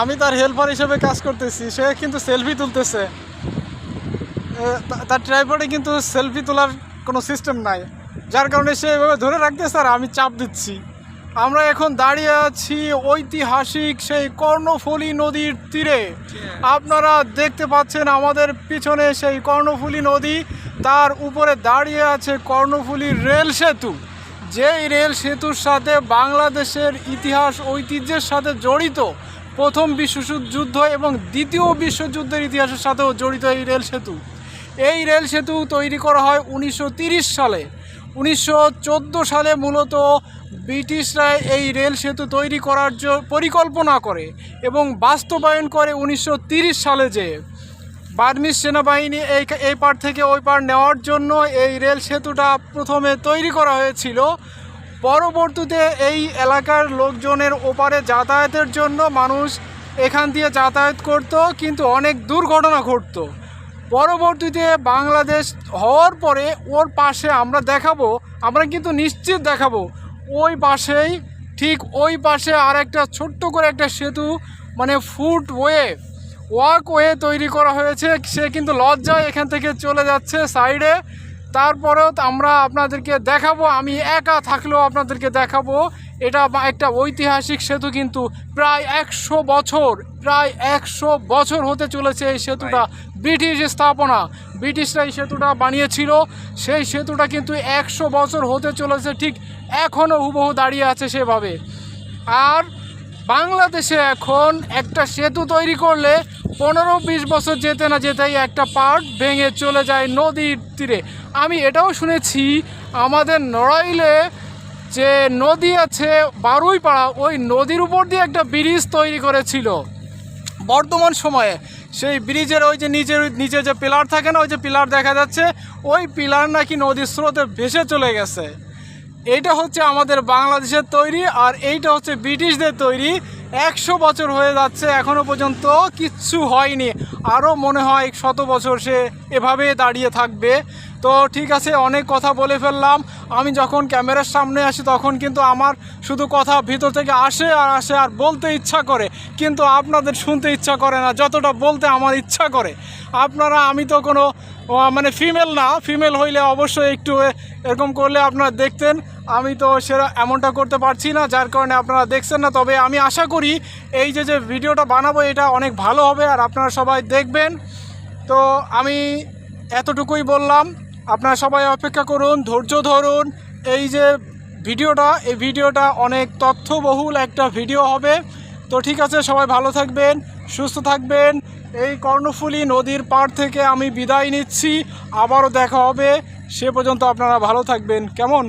আমি তার হেল্পার হিসেবে কাজ করতেছি। সে কিন্তু সেলফি তুলতেছে। তার ট্রাইপডে কিন্তু সেলফি তোলার কোনো সিস্টেম নাই। যার কারণে সে এভাবে ধরে রাখতেছে আর আমি চাপ দিচ্ছি। আমরা এখন দাঁড়িয়ে আছি ঐতিহাসিক সেই কর্ণফুলী নদীর তীরে। আপনারা দেখতে পাচ্ছেন আমাদের পিছনে সেই কর্ণফুলী নদী। তার উপরে দাঁড়িয়ে আছে কর্ণফুলী রেল সেতু। যেই রেল সেতুর সাথে বাংলাদেশের ইতিহাস, ঐতিহ্যের সাথে জড়িত প্রথম বিশ্বযুদ্ধ এবং দ্বিতীয় বিশ্বযুদ্ধের ইতিহাসের সাথেও জড়িত এই রেল সেতু। এই রেল সেতু তৈরি করা হয় উনিশশো সালে। উনিশশো চোদ্দ সালে মূলত ব্রিটিশরা এই রেল সেতু তৈরি করার পরিকল্পনা করে এবং বাস্তবায়ন করে উনিশশো সালে যে বার্মিস সেনাবাহিনী এই এই পার থেকে ওই পার নেওয়ার জন্য এই রেল সেতুটা প্রথমে তৈরি করা হয়েছিল। পরবর্তীতে এই এলাকার লোকজনের ওপারে যাতায়াতের জন্য মানুষ এখান দিয়ে যাতায়াত করত, কিন্তু অনেক দুর্ঘটনা ঘটতো। পরবর্তীতে বাংলাদেশ হওয়ার পরে ওর পাশে আমরা দেখাবো, আমরা কিন্তু নিশ্চিত দেখাবো, ওই পাশেই, ঠিক ওই পাশে আর একটা ছোট্ট করে একটা সেতু মানে ফুট ওয়ে ওয়াক ওয়ে তৈরি করা হয়েছে। সে কিন্তু লজ্জায় এখান থেকে চলে যাচ্ছে সাইডে। তারপরেও আমরা আপনাদেরকে দেখাবো আমি একা থাকলেও আপনাদেরকে দেখাবো। এটা একটা ঐতিহাসিক সেতু কিন্তু প্রায় একশো বছর প্রায় একশো বছর হতে চলেছে এই সেতুটা। ব্রিটিশ স্থাপনা ব্রিটিশরা এই সেতুটা বানিয়েছিল। সেই সেতুটা কিন্তু একশো বছর হতে চলেছে ঠিক এখনও হুবহু দাঁড়িয়ে আছে সেভাবে। আর বাংলাদেশে এখন একটা সেতু তৈরি করলে পনেরো বিশ বছর যেতে না যেতেই একটা পার্ট ভেঙে চলে যায় নদীর তীরে। আমি এটাও শুনেছি, আমাদের নড়াইলে যে নদী আছে বারুইপাড়া, ওই নদীর উপর দিয়ে একটা ব্রিজ তৈরি করেছিল। বর্তমান সময়ে সেই ব্রিজের ওই যে নিচের নিচে যে পিলার থাকে না, ওই যে পিলার দেখা যাচ্ছে, ওই পিলার নাকি নদীর স্রোতে ভেসে চলে গেছে। এইটা হচ্ছে আমাদের বাংলাদেশের তৈরি আর এইটা হচ্ছে ব্রিটিশদের তৈরি একশো বছর হয়ে যাচ্ছে এখনও পর্যন্ত কিচ্ছু হয়নি। আরও মনে হয় শত বছর সে এভাবে দাঁড়িয়ে থাকবে। তো ঠিক আছে, অনেক কথা বলে ফেললাম। আমি যখন ক্যামেরার সামনে আসি, তখন কিন্তু আমার শুধু কথা ভিতর থেকে আসে আর আসে আর বলতে ইচ্ছা করে। কিন্তু আপনাদের শুনতে ইচ্ছা করে না, যতটা বলতে আমার ইচ্ছা করে। আপনারা, আমি তো কোনো মানে ফিমেল না ফিমেল হইলে অবশ্যই একটু, এরকম করলে আপনারা দেখতেন। আমি তো সেরা এমনটা করতে পারছি না, যার কারণে আপনারা দেখছেন না। তবে আমি আশা করি এই যে যে ভিডিওটা বানাবো, এটা অনেক ভালো হবে, আর আপনারা সবাই দেখবেন। তো আমি এতটুকুই বললাম, আপনারা সবাই অপেক্ষা করুন, ধৈর্য ধরুন। এই যে ভিডিওটা, এই ভিডিওটা অনেক তথ্যবহুল একটা ভিডিও হবে। তো ঠিক আছে, সবাই ভালো থাকবেন, সুস্থ থাকবেন। এই কর্ণফুলী নদীর পাড় থেকে আমি বিদায় নিচ্ছি। আবারও দেখা হবে। সে পর্যন্ত আপনারা ভালো থাকবেন। কেমন?